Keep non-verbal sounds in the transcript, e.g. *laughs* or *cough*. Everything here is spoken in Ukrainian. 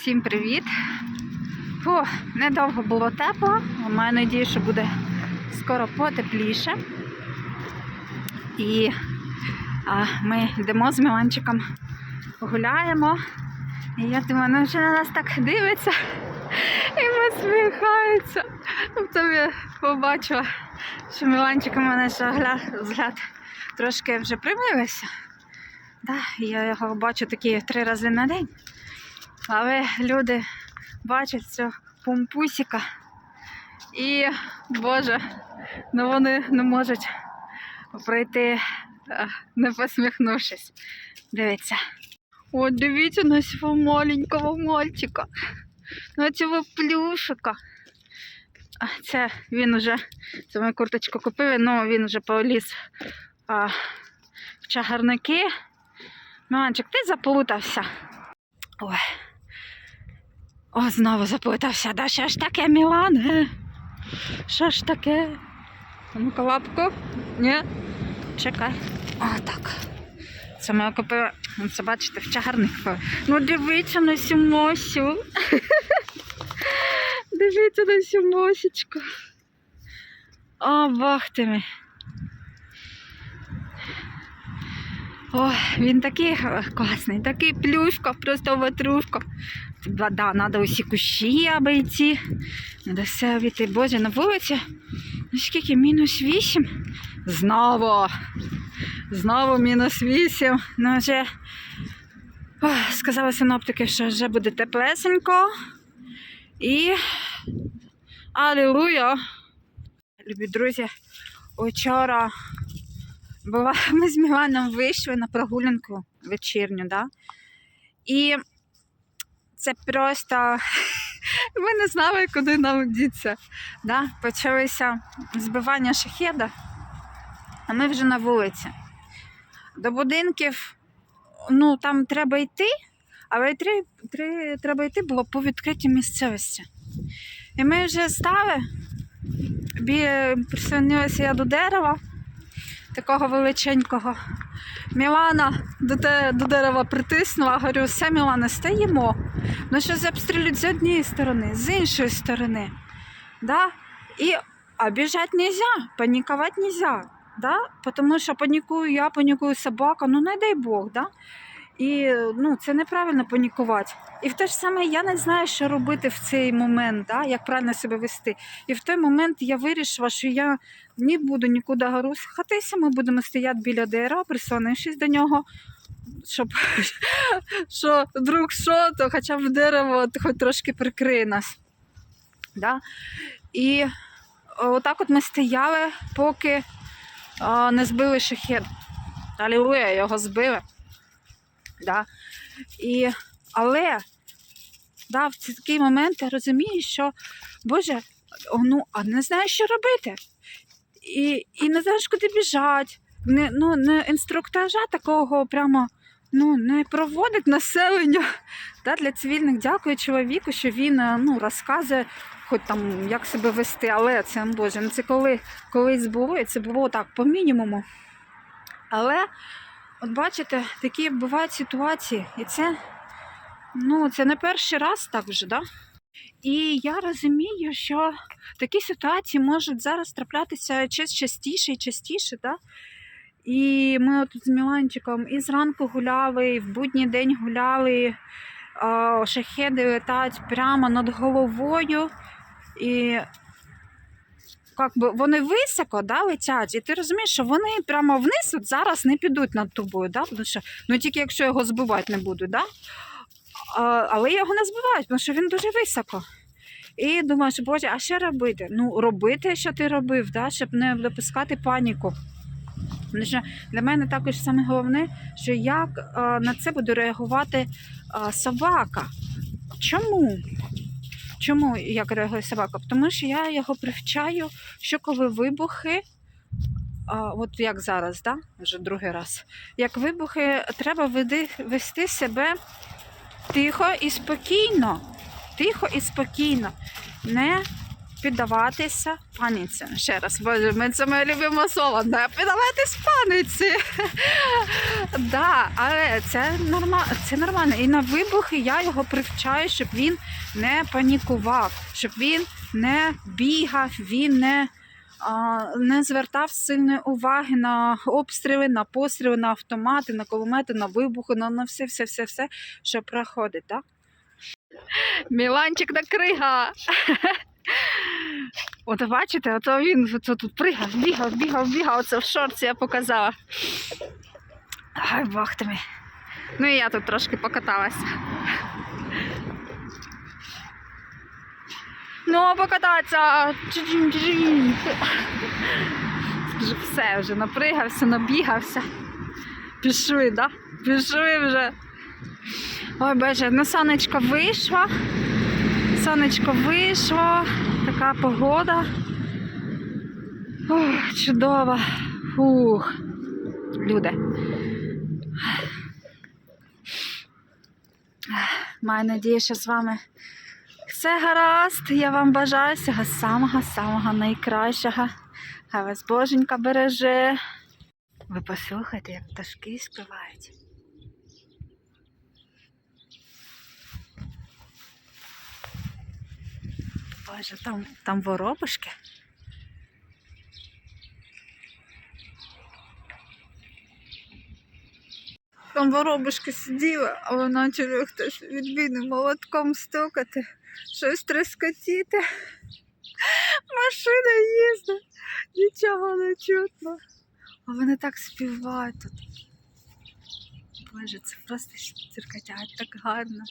Всім привіт! Фу, недовго було тепло, маю надію, що буде скоро потепліше. І а, ми йдемо з Міланчиком, гуляємо. І я думаю, ну вже на нас так дивиться і посміхається. Тобто я побачила, що Міланчик у мене ще гля- взгляд трошки вже примилився. Да, я його бачу такі три рази на день. Але люди бачать цього помпусіка. І, Боже, ну вони не можуть пройти, е, не посміхнувшись. Дивіться. О, дивіться на цього маленького мальчика. На цього плюшика. Це він уже, це ми курточку купили, ну він вже поліз а, в чагарники. Миланчик, ти заплутався. Ой. О, знову заплутався. Да що ж таке, Мілане? Що ж таке? Ну-ка лапку? Ні? Чекай. О, так. Це ми купили. Ну, Це бачите, в чагарник. Ну дивіться на цю мосю. *laughs* Дивіться на цю мосічку. О, ти мій. Ой, він такий е, класний, такий плюшка, просто ватрушка. Да, треба усі кущі обійти. Треба все обійти. Боже, на вулиці. Ну скільки? Мінус вісім. Знову. Знову мінус вісім. Ну вже ой, сказали синоптики, що вже буде теплесенько. І Алілуя! Любі друзі, вчора була, *laughs* ми з Міланом вийшли на прогулянку вечірню, да? і це просто *laughs* ми не знали, куди нам діться. Да? Почалися збивання шахеда, а ми вже на вулиці. До будинків ну, там треба йти, але три, три, треба йти було по відкритій місцевості. І ми вже стали, прислонилася я до дерева такого величенького. Мілана до, те, до дерева притиснула, говорю, все, Мілана, стоїмо. Ну що обстрілюють з однієї сторони, з іншої сторони. Да? І а біжать нельзя, панікувати нельзя. Да? Тому що панікую я, панікую собака, ну не дай Бог. Да? І ну, це неправильно панікувати. І в те ж саме я не знаю, що робити в цей момент, да? як правильно себе вести. І в той момент я вирішила, що я не буду нікуди рухатися, ми будемо стояти біля дерева, прислонившись до нього, щоб *laughs* що вдруг що, то хоча б дерево хоч трошки прикриє нас. Да? І отак от ми стояли, поки а, не збили шахет. Алілуя, його збили. Да? І, але да, в такий момент я розумію, що Боже, ну, а не знаєш, що робити. І, і не знаєш, куди біжати. Не, ну, не інструктажа такого прямо ну, не проводить населення да, для цивільних. Дякую чоловіку, що він е, ну, розказує, хоч там як себе вести, але це Боже, ну це коли колись було, і це було так по мінімуму. Але, от бачите, такі бувають ситуації, і це, ну, це не перший раз так вже, да? І я розумію, що такі ситуації можуть зараз траплятися ча- частіше і частіше, да? І ми от з Міланчиком і зранку гуляли, і в будній день гуляли, шахеди летають прямо над головою. І як би, вони високо да, летять, і ти розумієш, що вони прямо вниз от зараз не підуть над тобою, да? тому що, ну тільки якщо його збивати не будуть. Да? А, але його не збивають, тому що він дуже високо. І думаєш, боже, а що робити? Ну, робити, що ти робив, да? щоб не допускати паніку. Тому що для мене також саме головне, що як а, на це буде реагувати а, собака. Чому? Чому як реагує собака? Тому що я його привчаю, що коли вибухи, а, от як зараз, да? вже другий раз, як вибухи, треба вести себе тихо і спокійно. Тихо і спокійно. Не піддаватися паніці. Ще раз, боже, ми це моє любиме слово. Не піддаватись паніці. *laughs* да, але це нормально, це нормально. І на вибухи я його привчаю, щоб він не панікував, щоб він не бігав, він не, не звертав сильної уваги на обстріли, на постріли, на автомати, на кулемети, на вибухи, на, на все, все, все, все, що проходить, так? Міланчик на крига. От бачите, ото він ото тут пригав, бігав, бігав, бігав. Оце в шорці я показала. Ай, мій. Ну і я тут трошки покаталася. Ну, покататися. Чу-чу-чу-чу. Все, вже напригався, набігався. Пішли, да? Пішли вже. Ой, боже, ну сонечко вийшло. Сонечко вийшло, така погода. Ох, чудово. Фух. Люди. Маю надію, що з вами все гаразд. Я вам бажаю всього самого-самого найкращого. Хай вас Боженька береже. Ви послухайте, як пташки співають. Боже, там, там воробушки. Там воробушки сиділи, а вона почали хтось відбійним молотком стукати, щось трескотіти. Машина їздить, нічого не чутно. А вони так співають тут. Боже, це просто циркотять так гарно.